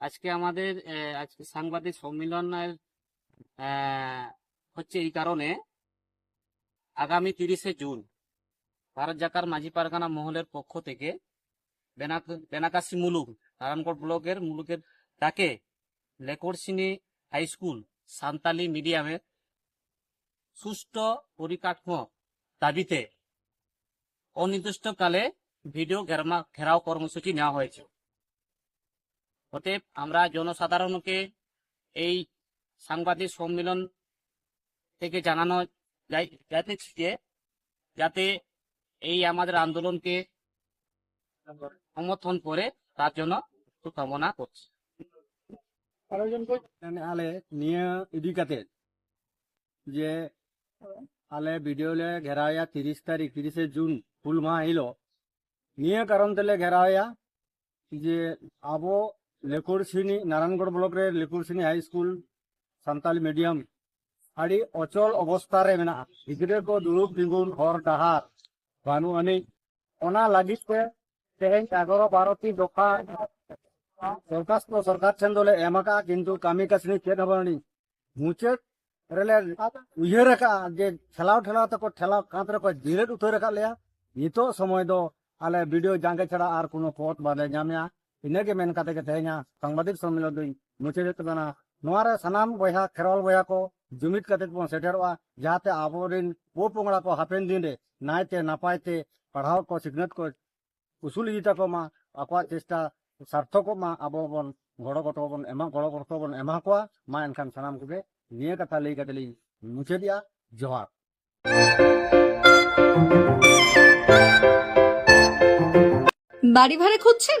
আজকে আমাদের আজকে সাংবাদিক সম্মেলনের হচ্ছে এই কারণে আগামী তিরিশে জুন ভারত জাকার মাঝি পারগানা মহলের পক্ষ থেকে বেনাক- বেনাকাশি মুলুক নারায়ণগড় ব্লকের মুলুকের ডাকে লেকরসিনি হাই স্কুল, সান্তালি মিডিয়ামের সুষ্ঠু পরিকাঠামো দাবিতে অনির্দিষ্টকালে ভিডিও ঘেরাও কর্মসূচি নেওয়া হয়েছে। অতএব আমরা জনসাধারণকে এই সাংবাদিক সম্মেলন থেকে জানানো যাই- যাইতেছি যে যাতে এই আমাদের আন্দোলনকে সমর্থন করে তার জন্য শুভকামনা করছি। niya idi kate je ale video le gheraya 30 তারিখ 30 জুন, ফুল মা আইলো। নিয়ে কারণ তেলে ঘেরায়া যে আবো লেকুরসিনি নারায়ণগড় ব্লকের Lekursini high school Santali medium আড়ি অচল অবস্থারে মেনা গিদ্রে কো দুড়ুব তিগুন হর ডাহার বানু আনি ওনা লাগিস তে তেহেন এগারো বারোটি দোকান দরখাস্ত সরকার ঠেন দলে এমাকা কিন্তু কামি কাছনি চেদ হবানি মুচেত রেলে উইহে রাখা যে ঠেলাও ঠেলাও তক ঠেলাও কাঁত রেখো ধীরে উঠে রাখা লেয়া নিতো সময় দো আলে ভিডিও জাঙ্গে ছাড়া আর কোনো পথ বাদে ᱧᱟᱢᱮᱭᱟ ᱤᱱᱟᱹᱜᱮ ᱢᱮᱱ ᱠᱟᱛᱮ ᱜᱮ ᱛᱮᱦᱮᱧᱟ ᱥᱟংᱵᱟᱫᱤᱠ ᱥᱚᱢᱢᱮᱞᱚᱱ ᱫᱚᱧ ᱢᱩᱪᱟᱹᱫᱮᱫ ᱛᱟᱵᱚᱱᱟ ᱱᱚᱣᱟ ᱨᱮ ᱥᱟᱱᱟᱢ ᱵᱚᱭᱦᱟ ᱠᱷᱮᱨᱣᱟᱞ ᱵᱚᱭᱦᱟ ᱠᱚ ᱡᱩᱢᱤᱫ ᱠᱟᱛᱮᱫ ᱵᱚᱱ ᱥᱮᱴᱮᱨᱚᱜᱼᱟ ᱡᱟᱦᱟᱸᱛᱮ ᱟᱵᱚᱨᱮᱱ ᱯᱚᱼᱯᱚᱝᱲᱟ ᱠᱚ ᱦᱟᱯᱮᱱ ᱫᱤᱱᱨᱮ ᱱᱟᱭᱛᱮ ᱱᱟᱯᱟᱭᱛᱮ ᱯᱟᱲᱦᱟᱣ ᱠᱚ ᱥᱤᱠᱷᱱᱟᱹᱛ ᱠᱚ ᱩᱥᱩᱞ ᱤᱫᱤ ᱛᱟᱠᱚ ᱢᱟ ᱟᱠᱚᱣᱟᱜ ᱪᱮᱥᱴᱟ ᱥᱟᱨᱛᱷᱚᱠᱚᱜ ᱢᱟ ᱟᱵᱚ ᱵᱚᱱ ᱜᱚᱲᱚ ᱜᱚᱴᱚ ᱵᱚᱱ ᱮᱢᱟ ᱜᱚᱲᱚ ᱜᱚᱴᱚ ᱵᱚᱱ ᱮᱢᱟ ᱠᱚᱣᱟ ᱢᱟ ᱮᱱᱠᱷᱟᱱ ᱥᱟᱱᱟᱢ ᱠᱚᱜᱮ ᱱᱤᱭᱟᱹ ᱠᱟᱛᱷᱟ ᱞᱟᱹᱭ ᱠᱟᱛᱮ ᱞᱤᱧ ᱢᱩᱪᱟᱹᱫᱮᱜᱼᱟ ᱡᱚᱦᱟᱨ বাড়ি ভাড়া খুঁজছেন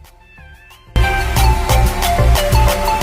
Thank you.